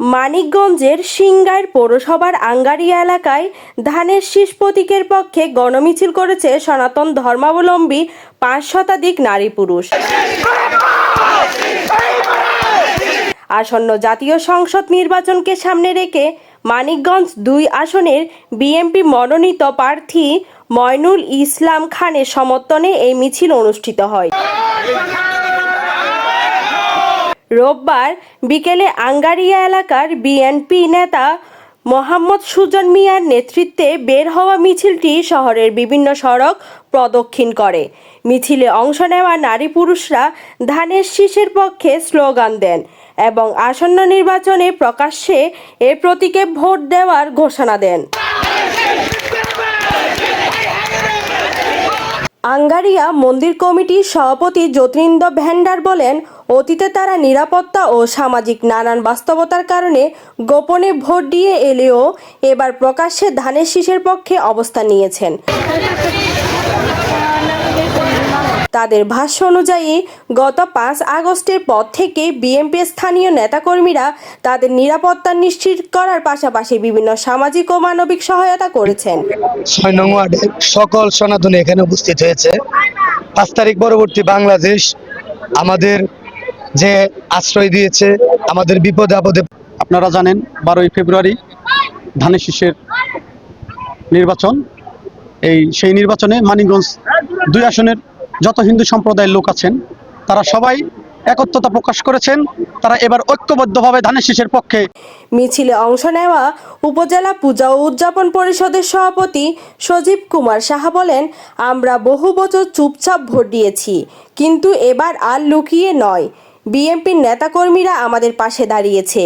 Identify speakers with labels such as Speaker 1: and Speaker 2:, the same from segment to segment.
Speaker 1: মানিকগঞ্জের সিংগাইর পৌরসভার আঙ্গারিয়া এলাকায় ধানের শীষ প্রতীকের পক্ষে গণমিছিল করেছে সনাতন ধর্মাবলম্বী পাঁচ শতাধিক নারী পুরুষ। আসন্ন জাতীয় সংসদ নির্বাচনকে সামনে রেখে মানিকগঞ্জ দুই আসনের বিএনপি মনোনীত প্রার্থী ময়নুল ইসলাম খানের সমর্থনে এই মিছিল অনুষ্ঠিত হয়। রোববার বিকেলে আঙ্গারিয়া এলাকার বিএনপি নেতা মোহাম্মদ সুজন মিয়ার নেতৃত্বে বের হওয়া মিছিলটি শহরের বিভিন্ন সড়ক প্রদক্ষিণ করে। মিছিলে অংশ নেওয়া নারী পুরুষরা ধানের শীষের পক্ষে স্লোগান দেন এবং আসন্ন নির্বাচনে প্রকাশ্যে এ প্রতীকে ভোট দেওয়ার ঘোষণা দেন। আঙ্গারিয়া মন্দির কমিটির সভাপতি যতীন্দ্র ভ্যান্ডার বলেন, অতীতে তারা নিরাপত্তা ও সামাজিক নানান বাস্তবতার কারণে গোপনে ভোট দিয়ে এলেও এবার প্রকাশ্যে ধানের শীষের পক্ষে অবস্থান নিয়েছেন। তাদের ভাষ্য অনুযায়ী গত পাঁচ আগস্টের পর থেকে বিএনপি স্থানীয় নেতাকর্মীরা তাদের নিরাপত্তা নিশ্চিত করার পাশাপাশি বিভিন্ন সামাজিক ও মানবিক সহায়তা করেছেন।
Speaker 2: ছয় নং ওয়ার্ডে সকল সনাতনী এখানে উপস্থিত হয়েছে। পাঁচ তারিখ পরবর্তী বাংলাদেশ আমাদের যে আশ্রয় দিয়েছে আমাদের বিপদে আপদে
Speaker 3: আপনারা জানেন বারোই ফেব্রুয়ারি ধানের শীষের নির্বাচন। এই সেই নির্বাচনে মানিকগঞ্জ দুই আসনের যত হিন্দু সম্প্রদায়ের লোক আছেন, তারা সবাই একত্রতা প্রকাশ করেছেন, তারা এবার ঐক্যবদ্ধভাবে ধানের শীষের পক্ষে
Speaker 1: মিছিলে অংশ নেওয়া উপজেলা পূজা ও উদযাপন পরিষদের সভাপতি সজীব কুমার সাহা বলেন, আমরা বহু বছর চুপচাপ ভোট দিয়েছি, কিন্তু এবার আর লুকিয়ে নয়। বিএনপির নেতাকর্মীরা আমাদের পাশে দাঁড়িয়েছে,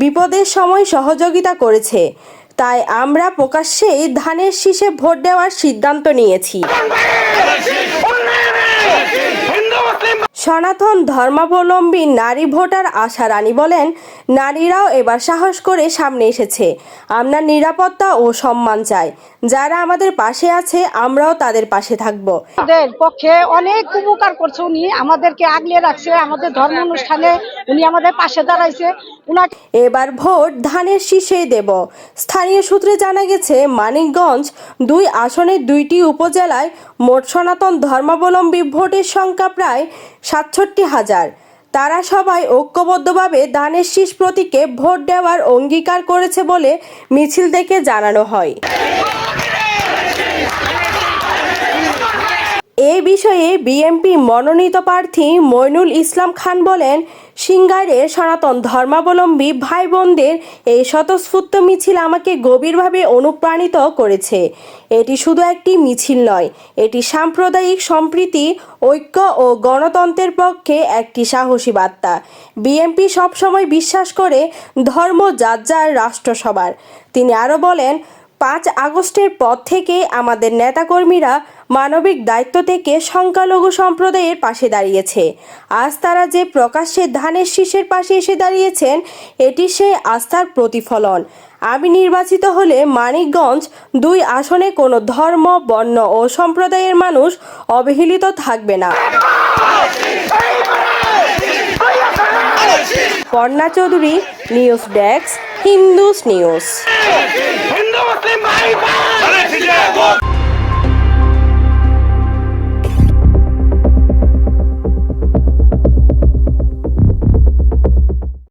Speaker 1: বিপদের সময় সহযোগিতা করেছে। তাই আমরা প্রকাশ্যেই ধানের শীষে ভোট দেওয়ার সিদ্ধান্ত নিয়েছি। সনাতন ধর্মাবলম্বী নারী ভোটার আশা রানী বলেন নারীরাও এবার সাহস করে সামনে এসেছে। আমরা নিরাপত্তা ও সম্মান চাই। যারা আমাদের পাশে আছে আমরাও তাদের পাশে থাকব।
Speaker 4: আমাদের পক্ষে অনেক উপকার করছে উনি আমাদেরকে আগলে রাখছে আমাদের ধর্ম অনুষ্ঠানে উনি আমাদের পাশে দাঁড়াইছে।
Speaker 1: এবার ভোট ধানের শীষেই দেব। স্থানীয় সূত্রে জানা গেছে মানিকগঞ্জ দুই আসনের দুইটি উপজেলায় মোট সনাতন ধর্মাবলম্বী ভোটের সংখ্যা প্রায় সাতষট্টি হাজার। তারা সবাই ঐক্যবদ্ধভাবে দানের শীষ প্রতীকে ভোট দেওয়ার অঙ্গীকার করেছে বলে মিছিল থেকে জানানো হয়। এই বিষয়ে বিএনপি মনোনীত প্রার্থী মইনুল ইসলাম খান বলেন সিঙ্গারে সনাতন ধর্মাবলম্বী ভাই বোনদের এই স্বতঃস্ফূর্ত মিছিল আমাকে গভীরভাবে অনুপ্রাণিত করেছে। এটি শুধু একটি মিছিল নয়, এটি সাম্প্রদায়িক সম্প্রীতি, ঐক্য ও গণতন্ত্রের পক্ষে একটি সাহসী বার্তা। বিএনপি সবসময় বিশ্বাস করে ধর্ম যার যার রাষ্ট্র সবার তিনি আরও বলেন পাঁচ আগস্টের পর থেকে আমাদের নেতাকর্মীরা মানবিক দায়িত্ব থেকে সংখ্যালঘু সম্প্রদায়ের পাশে দাঁড়িয়েছে। আজ তারা যে প্রকাশ্যে ধানের শীষের পাশে এসে দাঁড়িয়েছেন, এটি সেই আস্থার প্রতিফলন। আমি নির্বাচিত হলে মানিকগঞ্জ দুই আসনে কোনো ধর্ম, বর্ণ ও সম্প্রদায়ের মানুষ অবহেলিত থাকবে না। Parna Chowdhury, news desk, Hindus news.
Speaker 5: মুসলিম ভাই ভাই!